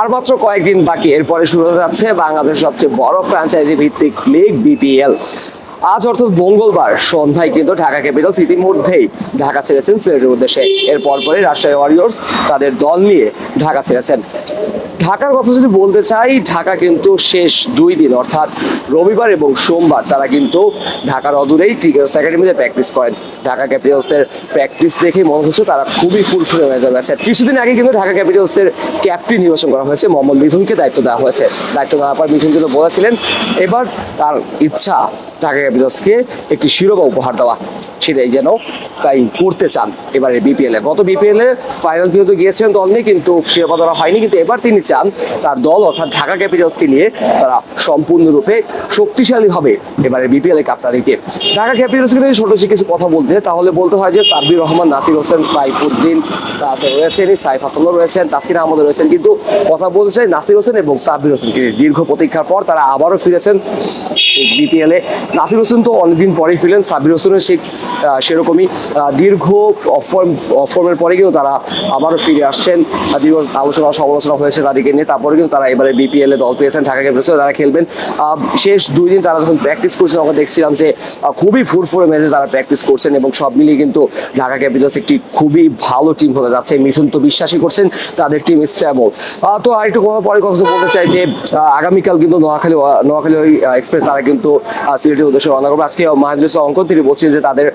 আর মাত্র কয়েকদিন বাকি, এরপরে শুরু হতে যাচ্ছে বাংলাদেশের সবচেয়ে বড় ফ্র্যাঞ্চাইজি ভিত্তিক লিগ বিপিএল আজ অর্থাৎ মঙ্গলবার সন্ধ্যায় কিন্তু ঢাকা ক্যাপিটালস ইতিমধ্যেই ঢাকা ছেড়েছেন সিলেটের উদ্দেশ্যে। এর পরপরই রাজশাহী ওয়ারিয়র্স তাদের দল নিয়ে ঢাকা ছেড়েছেন। ঢাকার কথা যদি বলতে চাই, ঢাকা কিন্তু শেষ দুই দিন, অর্থাৎ রবিবার এবং সোমবার তারা কিন্তু ঢাকার অদূরেই ক্রিকেট একাডেমিতে প্র্যাকটিস করেন। ঢাকা ক্যাপিটালসের প্র্যাকটিস দেখে মনে হচ্ছে তারা খুবই ফুলফুলে মেজাজ আছে কিছুদিন আগে কিন্তু ঢাকা ক্যাপিটালসের ক্যাপ্টেন নির্বাচন করা হয়েছে, মোহাম্মদ মিথুনকে দায়িত্ব দেওয়া হয়েছে। দায়িত্ব দেওয়ার পর মিথুন কিন্তু বলেছিলেন, এবার তার ইচ্ছা ঢাকা ক্যাপিটালসকে একটি শিরোপা উপহার দেওয়া। সেটাই যেন তাই করতে চান এবারে বিপিএল এ। গত বিপিএল এ ফাইনাল পর্যন্ত গিয়েছিলেন দল নিয়ে, কিন্তু শিরোপা ধরা হয়নি, কিন্তু এবার তিনি চান, তার দল অর্থাৎ ঢাকা ক্যাপিটালসকে নিয়ে তারা সম্পূর্ণরূপে শক্তিশালী হবে এবারে বিপিএল এ কাপটা নিতে ঢাকা ক্যাপিটালসকে নিয়ে ছোট কিছু কথা বলতে তাহলে বলতে হয় যে সাব্বির রহমান, নাসির হোসেন, সাইফুদ্দিন তাতে রয়েছেন সাইফ হাসানও রয়েছেন, তাসকিন আহমদ রয়েছেন, কিন্তু কথা চাই নাসির হোসেন এবং সাব্বির হোসেনকে। দীর্ঘ প্রতীক্ষার পর তারা আবারও ফিরেছেন বিপিএল এ। নাসির হোসেন তো অনেকদিন পরেই ফিরলেন, সাব্বির হোসেনের সেই সেরকমই দীর্ঘ অফর্ম অফর্মের পরে কিন্তু তারা আবারও ফিরে আসছেন। দীর্ঘ আলোচনা, সমালোচনা হয়েছে তাদেরকে নিয়ে, তারপরে কিন্তু তারা এবারে বিপিএল এ দল পেয়েছেন, ঢাকা ক্যাপিটালসে তারা খেলবেন। শেষ দুই দিন তারা যখন প্র্যাকটিস করছেন আমরা দেখছিলাম যে খুবই ফুরফুরে মেজে তারা প্র্যাকটিস করছেন এবং সব মিলিয়ে কিন্তু ঢাকা ক্যাপিটালস একটি খুবই ভালো টিম হতে যাচ্ছে। মিথুন তো বিশ্বাসই করছেন, তাদের টিম স্ট্যাবল তো আরেকটু কথা, পরে কথা বলতে চাই যে আগামীকাল কিন্তু নোয়াখালী নোয়াখালী ওই এক্সপ্রেস তারা কিন্তু সিলেটের উদ্দেশ্যে রওনা করবে। আজকে ইসলাম অঙ্কন, তিনি বলছেন যে, তাদের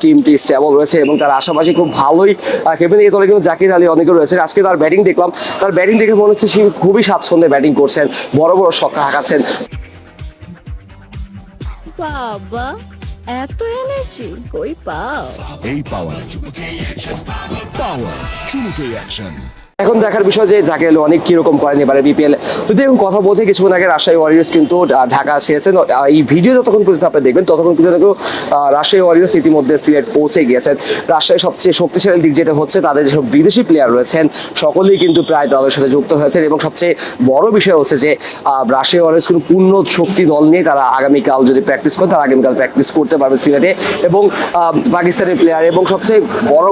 টিমটি স্ট্যাবল রয়েছে এবং তার আশাপাশি খুব ভালোই খেলবেন। এই দলে কিন্তু জাকির আলী অনেকে রয়েছে আজকে তার ব্যাটিং দেখলাম। তার ব্যাটিং দেখে মনে হচ্ছে সে খুবই স্বাচ্ছন্দ্যে ব্যাটিং করছেন বড় বড় ছক্কা হাঁকাচ্ছেন। বাবা এত এনার্জি কই পাও? এই পাওয়ার পাওয়ার অ্যাকশন এখন দেখার বিষয় যে আলী অনেক কীরকম করেন এবারে বিপিএল যদি এখন কথা বলতে কিছুক্ষণ আগে রাজশাহী ওয়ারিয়ার্স কিন্তু ঢাকা ছেড়েছেন। এই ভিডিও যতক্ষণ পর্যন্ত আপনি দেখবেন, ততক্ষণ পর্যন্ত রাজশাহী ওয়ারিয়ার্স ইতিমধ্যে সিলেট পৌঁছে গিয়েছেন। রাজশাহীর সবচেয়ে শক্তিশালী দিক যেটা হচ্ছে, তাদের যেসব বিদেশি প্লেয়ার রয়েছেন, সকলেই কিন্তু প্রায় দলের সাথে যুক্ত হয়েছেন এবং সবচেয়ে বড় বিষয় হচ্ছে যে রাজশাহী ওয়ারিয়ার্স কিন্তু পূর্ণ শক্তি দল নিয়ে তারা আগামীকাল যদি প্র্যাকটিস করে, তারা আগামীকাল প্র্যাকটিস করতে পারবে সিলেটে। এবং পাকিস্তানের প্লেয়ার এবং সবচেয়ে বড়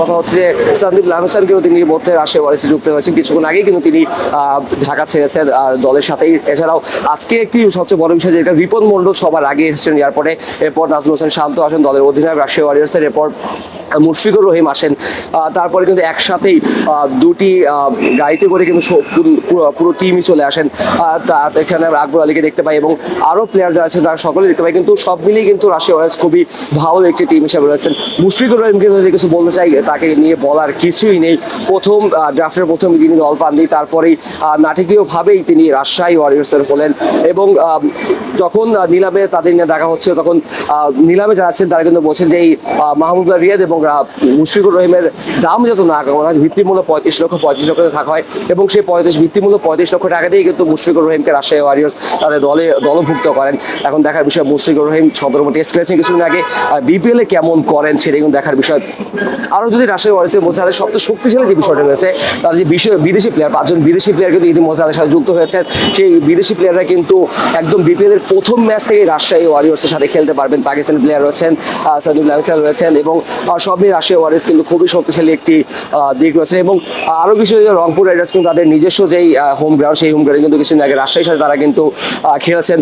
কথা হচ্ছে যে, সন্দীপ লাহসানকেও তিনি মধ্যে রাজশাহী ওয়ারিয়ার্সে যুক্ত হয়েছেন কিছুক্ষণ আগেই কিন্তু তিনি ঢাকা ছেড়েছেন দলের সাথেই। এছাড়াও আজকে একটি সবচেয়ে বড় বিষয় যেটা রিপন মন্ডল সবার আগে এসেছেন এয়ারপোর্টে। এরপর নাজমুল হোসেন শান্ত আসেন দলের অধিনায়ক রাজশাহী ওয়ারিয়ার্সের এরপর মুশফিকুর রহিম আসেন। তারপরে কিন্তু একসাথেই দুটি গাড়িতে করে কিন্তু পুরো- টিমই চলে আসেন। আহ, তা- এখানে আকবর আলীকে দেখতে পাই এবং আরও প্লেয়ার যারা আছেন তারা সকলে দেখতে পাই। কিন্তু সব মিলিয়ে কিন্তু রাশিয়া ওয়ারিয়ার্স খুবই ভালো একটি টিম হিসেবে রয়েছেন। মুশফিকুর রহিমকে যদি কিছু বলতে চাই তাকে নিয়ে বলার কিছুই নেই। প্রথম ড্রাফটের প্রথম তিনি দল পাননি, তারপরেই নাটকীয়ভাবেই তিনি রাজশাহী ওয়ারিয়ার্সের হলেন এবং যখন নিলামে তাদের নিয়ে দেখা হচ্ছে তখন নিলামে যারা আছেন তারা কিন্তু বলছেন যে এই মাহমুদুল্লাহ রিয়াদ এবং মুশফিকুর রহিমের দাম যত না করা হয় ভিত্তিমূল্য পঁয়ত্রিশ লক্ষ পঁয়ত্রিশ লক্ষ থাকা হয় এবং সেই পঁয়ত্রিশ ভিত্তিমূল্য পঁয়ত্রিশ লক্ষ টাকা দিয়ে কিন্তু মুশফিকুর রহিমকে রাজশাহী ওয়ারিয়ার্স তাদের দলে, দলভুক্ত করেন। এখন দেখার বিষয় মুশফিকুর রহিম সদরমা টেস্ট খেলেছেন কিছুদিন আগে বিপিএল কেমন করেন সেটা কিন্তু দেখার বিষয়। আরও যদি রাজশাহী ওয়ারিয়ার্সের মধ্যে তাদের সবচেয়ে শক্তিশালী যে বিষয়টা রয়েছে তাদের যে বিদেশি প্লেয়ার পাঁচজন বিদেশি প্লেয়ার কিন্তু ইতিমধ্যে তাদের সাথে যুক্ত হয়েছেন। সেই বিদেশি প্লেয়াররা কিন্তু একদম বিপিএল এর প্রথম ম্যাচ থেকে রাজশাহী ওয়ারিয়ার্সের সাথে খেলতে পারবেন। পাকিস্তানি প্লেয়ার রয়েছেন আহ, সাদুল লামিচাল রয়েছেন এবং সব মিলিয়ে রাজশাহী ওয়ারিয়ার্স কিন্তু খুবই শক্তিশালী একটি দিক রয়েছে এবং আহ, আরও কিছু রংপুর রাইডার্স কিন্তু তাদের নিজস্ব যেই হোম গ্রাউন্ড সেই হোম গ্রাউন্ডে কিন্তু কিছুদিন আগে রাজশাহীর সাথে তারা কিন্তু খেলেছেন।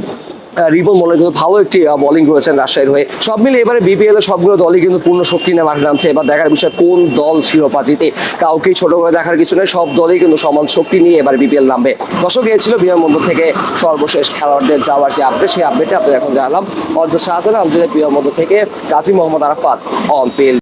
রিবন মনে কিন্তু ভালো একটি বোলিং করেছেন রাজশাহীর হয়ে। সব মিলে এবারে বিপিএল এর সবগুলো দলই কিন্তু পূর্ণ শক্তি নিয়ে মাঠে নামছে। এবার দেখার বিষয় কোন দল শিরোপা জিতে, কাউকেই ছোট করে দেখার কিছু নেই। সব দলই কিন্তু সমান শক্তি নিয়ে এবার বিপিএল নামবে। দর্শক, এই ছিল বিমানবন্দর থেকে সর্বশেষ খেলোয়াড়দের যাওয়ার যে আপডেট সেই আপডেটে আপনাদের এখন জানালাম। অর্জ শাহজাহান আলজের বিমানবন্দর থেকে কাজী মোহাম্মদ আরাফাত অন ফিল্ড